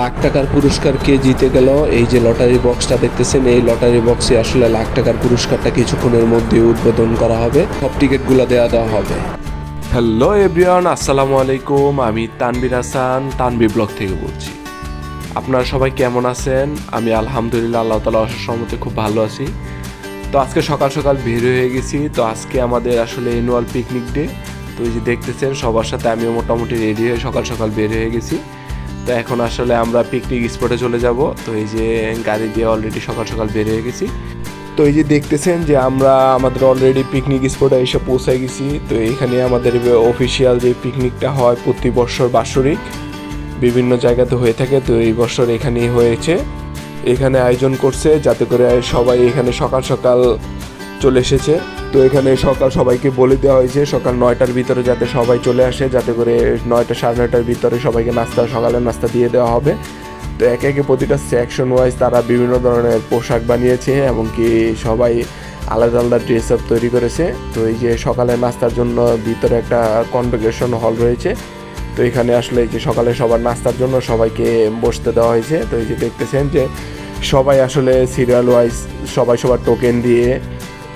লাখ টাকার পুরস্কার কে জিতে গেল? এই যে লটারি বক্সটা দেখতেছেন, এই লটারি বক্সে আসলে লাখ টাকার পুরস্কারটা কিছুক্ষণের মধ্যে উদ্বোধন করা হবে। সব টিকিটগুলো দেওয়া দেওয়া হবে। হ্যালো এভরিওয়ান, আসসালামু আলাইকুম। আমি তানবির হাসান তানবি ব্লগ থেকে বলছি। আপনারা সবাই কেমন আছেন? আমি আলহামদুলিল্লাহ, আল্লাহ তালা অসম্মতে খুব ভালো আছি। তো আজকে সকাল সকাল বের হয়ে গেছি। তো আজকে আমাদের আসলে অ্যানুয়াল পিকনিক ডে তো এই যে দেখতেছেন, সবার সাথে আমিও মোটামুটি রেডি হয়ে সকাল সকাল বের হয়ে গেছি। তো এখন আসলে আমরা পিকনিক স্পটে চলে যাব। তো এই যে গাড়ি দিয়ে অলরেডি সকাল সকাল বের হয়ে গেছি। তো এই যে দেখতেছেন যে আমরা আমাদের অলরেডি পিকনিক স্পটে এসে পৌঁছে গেছি। তো এখানে আমাদের অফিসিয়াল যে পিকনিকটা হয় প্রতি বছর বাৎসরিক, বিভিন্ন জায়গাতে হয়ে থাকে। তো এই বছর এখানেই হয়েছে। এখানে আয়োজন করছে যাতে করে সবাই এখানে সকাল সকাল চলে এসেছে। তো এখানে সকাল সবাইকে বলে দেওয়া হয়েছে, সকাল নয়টার ভিতরে যাতে সবাই চলে আসে, যাতে করে নয়টা সাড়ে নয়টার ভিতরে সবাইকে নাস্তা সকালের নাস্তা দিয়ে দেওয়া হবে। তো একে একে প্রতিটা সেকশন ওয়াইজ তারা বিভিন্ন ধরনের পোশাক বানিয়েছে এবং কি সবাই আলাদা আলাদা ড্রেস আপ তৈরি করেছে। তো এই যে সকালের নাস্তার জন্য ভিতরে একটা কনভোকেশন হল রয়েছে। তো এখানে আসলে যে সকালে সবার নাস্তার জন্য সবাইকে বসতে দেওয়া হয়েছে। তো এই যে দেখতেছেন যে সবাই আসলে সিরিয়াল ওয়াইজ সবাই সবার টোকেন দিয়ে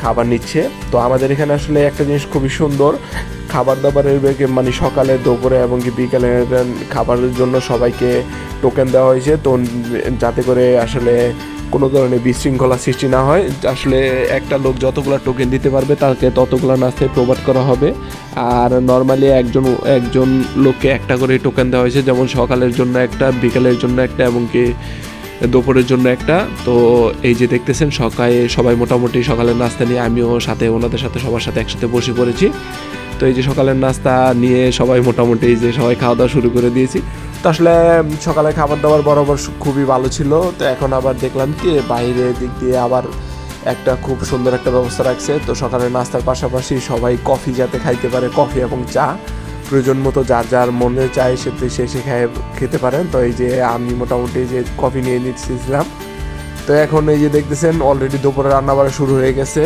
খাবার নিচ্ছে। তো আমাদের এখানে আসলে একটা জিনিস খুবই সুন্দর। খাবার দাবারের মানে সকালে, দুপুরে এবং কি বিকালে খাবারের জন্য সবাইকে টোকেন দেওয়া হয়েছে। তো যাতে করে আসলে কোনো ধরনের বিশৃঙ্খলা সৃষ্টি না হয়। আসলে একটা লোক যতগুলো টোকেন দিতে পারবে, তাকে ততগুলো নাস্তায় প্রোভাইড করা হবে। আর নর্মালি একজন একজন লোককে একটা করে টোকেন দেওয়া হয়েছে। যেমন সকালের জন্য একটা, বিকালের জন্য একটা এবং কি দুপুরের জন্য একটা। তো এই যে দেখতেছেন, সকালে সবাই মোটামুটি সকালের নাস্তা নিয়ে আমিও সাথে ওনাদের সাথে, সবার সাথে একসাথে বসে পড়েছি। তো এই যে সকালের নাস্তা নিয়ে সবাই মোটামুটি এই যে সবাই খাওয়া দাওয়া শুরু করে দিয়েছি। তো আসলে সকালে খাবার দাবার বরাবর খুবই ভালো ছিল। তো এখন আবার দেখলাম কি, বাইরে দিক দিয়ে আবার একটা খুব সুন্দর একটা ব্যবস্থা রাখছে। তো সকালের নাস্তার পাশাপাশি সবাই কফি যাতে খাইতে পারে, কফি এবং চা। প্রয়োজন মতো যার যার মনে চায় সে সে সে খেয়ে, খেতে পারেন। তো এই যে আমি মোটামুটি যে কফি নিয়ে নিচ্ছিলাম। তো এখন এই যে দেখতেছেন অলরেডি দুপুরে রান্নাবাড়া শুরু হয়ে গেছে।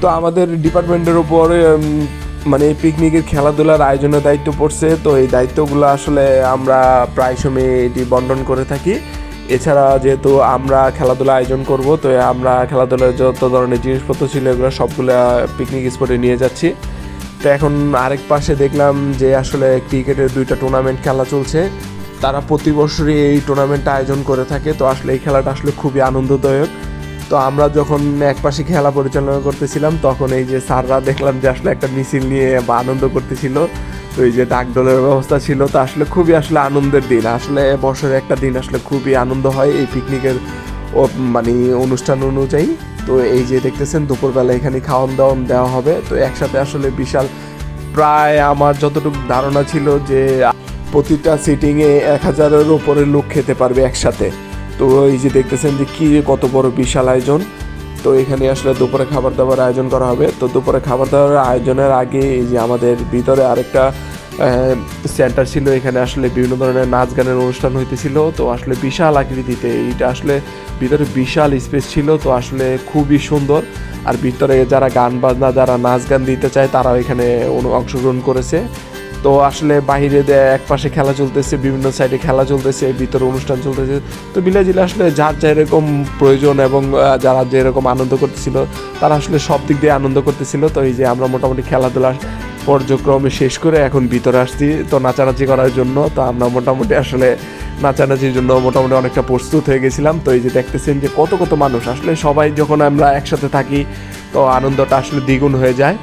তো আমাদের ডিপার্টমেন্টের উপর মানে এই পিকনিকের খেলাধুলার আয়োজনের দায়িত্ব পড়ছে। তো এই দায়িত্বগুলো আসলে আমরা প্রায় সময় এটি বন্টন করে থাকি। এছাড়া যেহেতু আমরা খেলাধুলা আয়োজন করব, তো আমরা খেলাধুলার যত ধরনের জিনিসপত্র ছিল, এগুলো সবগুলো পিকনিক স্পটে নিয়ে যাচ্ছি। তো এখন আরেক পাশে দেখলাম যে আসলে ক্রিকেটের দুইটা টুর্নামেন্ট খেলা চলছে। তারা প্রতি বছরই এই টুর্নামেন্টটা আয়োজন করে থাকে, তো আসলে এই খেলাটা আসলে খুবই আনন্দদায়ক। তো আমরা যখন এক পাশে খেলা পরিচালনা করতেছিলাম, তখন এই যে স্যাররা দেখলাম যে আসলে একটা মিছিল নিয়ে বা আনন্দ করতেছিল। তো এই যে ডাকডোলের ব্যবস্থা ছিল, তো আসলে খুবই আসলে আনন্দের দিন। আসলে বছরে একটা দিন আসলে খুবই আনন্দ হয় এই পিকনিকের মানে অনুষ্ঠান অনুযায়ী। তো এই যে দেখতেছেন, দুপুরবেলা এখানে খাওয়ান দাওয়ান দেওয়া হবে। তো একসাথে আসলে বিশাল প্রায় আমার যতটুকু ধারণা ছিল যে, প্রতিটা সিটিংয়ে এক হাজারের উপরে লোক খেতে পারবে একসাথে। তো এই যে দেখতেছেন যে, কি কত বড় বিশাল আয়োজন। তো এখানে আসলে দুপুরে খাবার দাবার আয়োজন করা হবে। তো দুপুরে খাবার দাবার আয়োজনের আগে এই যে আমাদের ভিতরে আরেকটা সেন্টার ছিল, এখানে আসলে বিভিন্ন ধরনের নাচ গানের অনুষ্ঠান হইতেছিল, তো আসলে বিশাল আকৃতিতে। এইটা আসলে ভিতরে বিশাল স্পেস ছিল, তো আসলে খুবই সুন্দর। আর ভিতরে যারা গান বাজনা, যারা নাচ গান দিতে চায়, তারাও এখানে অংশগ্রহণ করেছে। তো আসলে বাইরে দে- এক পাশে খেলা চলতেছে, বিভিন্ন সাইডে খেলা চলতেছে, ভিতরে অনুষ্ঠান চলতেছে। তো মিলে জিলে আসলে যার যেরকম প্রয়োজন এবং যারা যেরকম আনন্দ করতেছিল, তারা আসলে সব দিক দিয়ে আনন্দ করতেছিল। তো এই যে আমরা মোটামুটি খেলাধুলা পর্যক্রমে শেষ করে এখন ভিতরে আসছি। তো নাচানাচি করার জন্য তো আমরা মোটামুটি আসলে নাচানাচির জন্য মোটামুটি অনেকটা প্রস্তুত হয়ে গেছিলাম। তো এই যে দেখতেছেন যে কত কত মানুষ। আসলে সবাই যখন আমরা একসাথে থাকি, তো আনন্দটা আসলে দ্বিগুণ হয়ে যায়।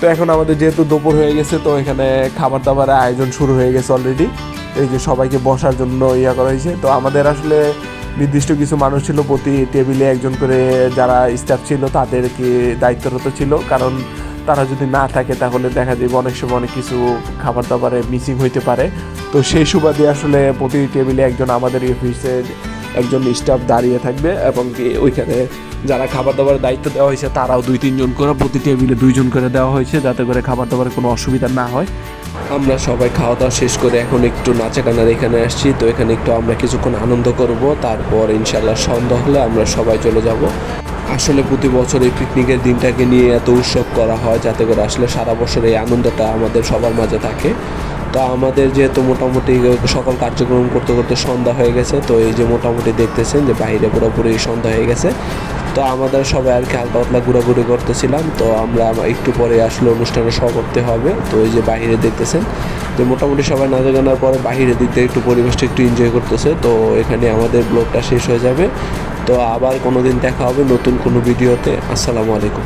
তো এখন আমাদের যেহেতু দুপুর হয়ে গেছে, তো এখানে খাবার দাবারের আয়োজন শুরু হয়ে গেছে অলরেডি এই যে সবাইকে বসার জন্য ইয়া করা হয়েছে। তো আমাদের আসলে নির্দিষ্ট কিছু মানুষ ছিল, প্রতি টেবিলে একজন করে যারা স্টাফ ছিল, তাদেরকে দায়িত্বরত ছিল। কারণ তারা যদি না থাকে, তাহলে দেখা যাবে অনেক সময় অনেক কিছু খাবার দাবারে মিসিং হইতে পারে। তো সেই সুবাদে আসলে প্রতি টেবিলে একজন আমাদের অফিসের একজন স্টাফ দাঁড়িয়ে থাকবে এবং ওইখানে যারা খাবার দাবারের দায়িত্ব দেওয়া হয়েছে, তারাও দুই, তিনজন করে প্রতি টেবিলে দুইজন করে দেওয়া হয়েছে, যাতে করে খাবার দাবারের কোনো অসুবিধা না হয়। আমরা সবাই খাওয়া দাওয়া শেষ করে এখন একটু নাচা গানার এখানে আসছি। তো এখানে একটু আমরা কিছুক্ষণ আনন্দ করব, তারপর ইনশাল্লাহ সন্ধ্যা হলে আমরা সবাই চলে যাব। আসলে প্রতি বছর এই পিকনিকের দিনটাকে নিয়ে এত উৎসব করা হয় যাতে করে আসলে সারা বছর এই আনন্দটা আমাদের সবার মাঝে থাকে। তো আমাদের যেহেতু মোটামুটি সকল কার্যক্রম করতে করতে সন্ধ্যা হয়ে গেছে, তো এই যে মোটামুটি দেখতেছেন যে বাইরে পুরোপুরি সন্ধ্যা হয়ে গেছে। তো আমাদের সবাই আর কি হালকা পাতলা ঘোরাঘুরি করতেছিলাম, তো আমরা একটু পরে আসলে অনুষ্ঠানে সহ করতে হবে। তো এই যে বাইরে দেখতেছেন, তো মোটামুটি সবাই নাচা গানার পরে বাইরের দিক দিয়ে একটু পরিবেশটা একটু এনজয় করতেছে, তো এখানে আমাদের ব্লগটা শেষ হয়ে যাবে। তো আবার কোনো দিন দেখা হবে নতুন কোনো ভিডিওতে। আসসালামু আলাইকুম।